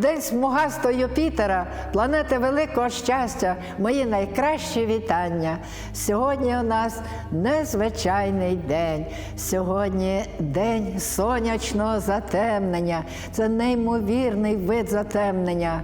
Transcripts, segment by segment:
день смугастого Юпітера, планети великого щастя, мої найкращі вітання. Сьогодні у нас незвичайний день. Сьогодні день сонячного затемнення. Це неймовірний вид затемнення.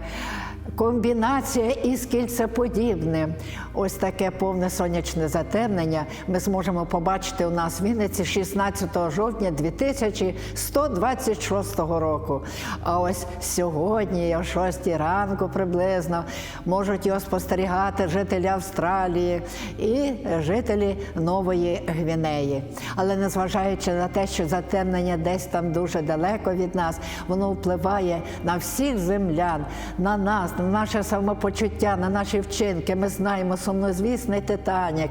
Комбінація із кільцеподібним. Ось таке повне сонячне затемнення ми зможемо побачити у нас в Вінниці 16 жовтня 2126 року. А ось сьогодні, о 6 ранку приблизно, можуть його спостерігати жителі Австралії і жителі Нової Гвінеї. Але незважаючи на те, що затемнення десь там дуже далеко від нас, воно впливає на всіх землян, на нас, на наше самопочуття, на наші вчинки. Ми знаємо сумнозвісний Титанік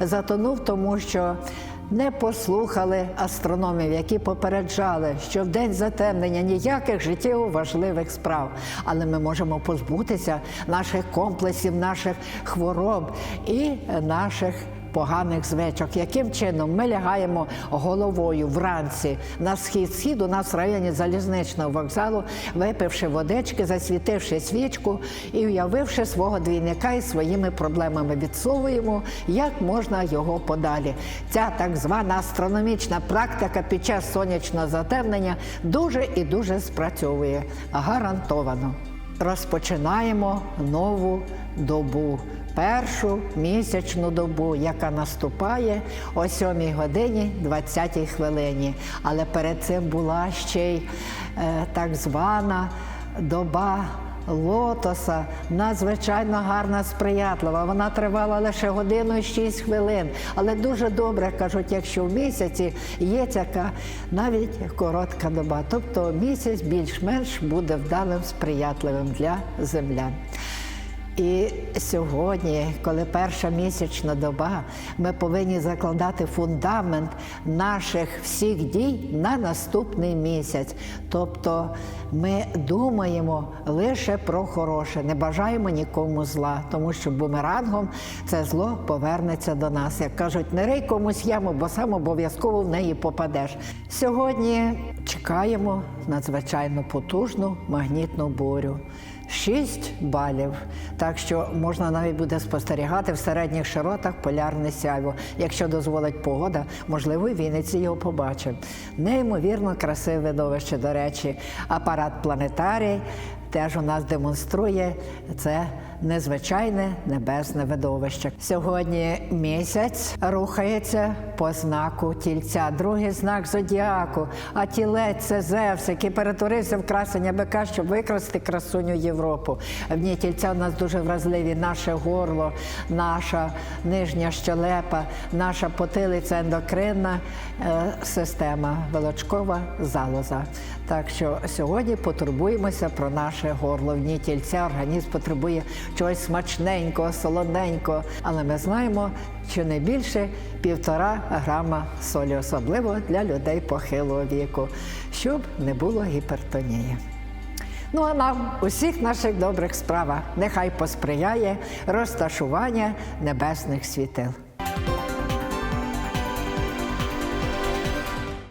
затонув, тому що. Не послухали астрономів, які попереджали, що в день затемнення ніяких життєво важливих справ, але ми можемо позбутися наших комплексів, наших хвороб і наших поганих звичок. Яким чином ми лягаємо головою вранці на схід схід у нас в районі залізничного вокзалу, випивши водички, засвітивши свічку і уявивши свого двійника і своїми проблемами, відсовуємо, як можна його подалі. Ця так звана астрономічна практика під час сонячного затемнення дуже і дуже спрацьовує. Гарантовано. Розпочинаємо нову добу. Першу місячну добу, яка наступає о 7 годині 20 хвилині. Але перед цим була ще й е, так звана доба лотоса, надзвичайно гарна, сприятлива. Вона тривала лише годину і 6 хвилин. Але дуже добре кажуть, якщо в місяці є така навіть коротка доба. Тобто місяць більш-менш буде вдалим, сприятливим для землян. І сьогодні, коли перша місячна доба, ми повинні закладати фундамент наших всіх дій на наступний місяць. Тобто ми думаємо лише про хороше, не бажаємо нікому зла, тому що бумерангом це зло повернеться до нас. Як кажуть, не рий комусь яму, бо сам обов'язково в неї попадеш. Сьогодні чекаємо надзвичайно потужну магнітну бурю. 6 балів. Так що можна навіть буде спостерігати в середніх широтах полярне сяйво. Якщо дозволить погода, можливо, і Вінниці його побачить. Неймовірно красиве видовище, до речі, апарат планетарій теж у нас демонструє це незвичайне небесне видовище. Сьогодні місяць рухається по знаку тільця, другий знак зодіаку, а тілець це Зевс, який перетворився в красення бика, щоб викрасти красуню Європу. В ній тільця у нас дуже вразливі наше горло, наша нижня щелепа, наша потилиця ендокринна е, система, велочкова залоза. Так що сьогодні потурбуємося про наше горло. В ній тільця організм потребує чогось смачненького, солоденького. Але ми знаємо, що не більше півтора грама солі, особливо для людей похилого віку, щоб не було гіпертонії. Ну а нам усіх наших добрих справах нехай посприяє розташування небесних світил.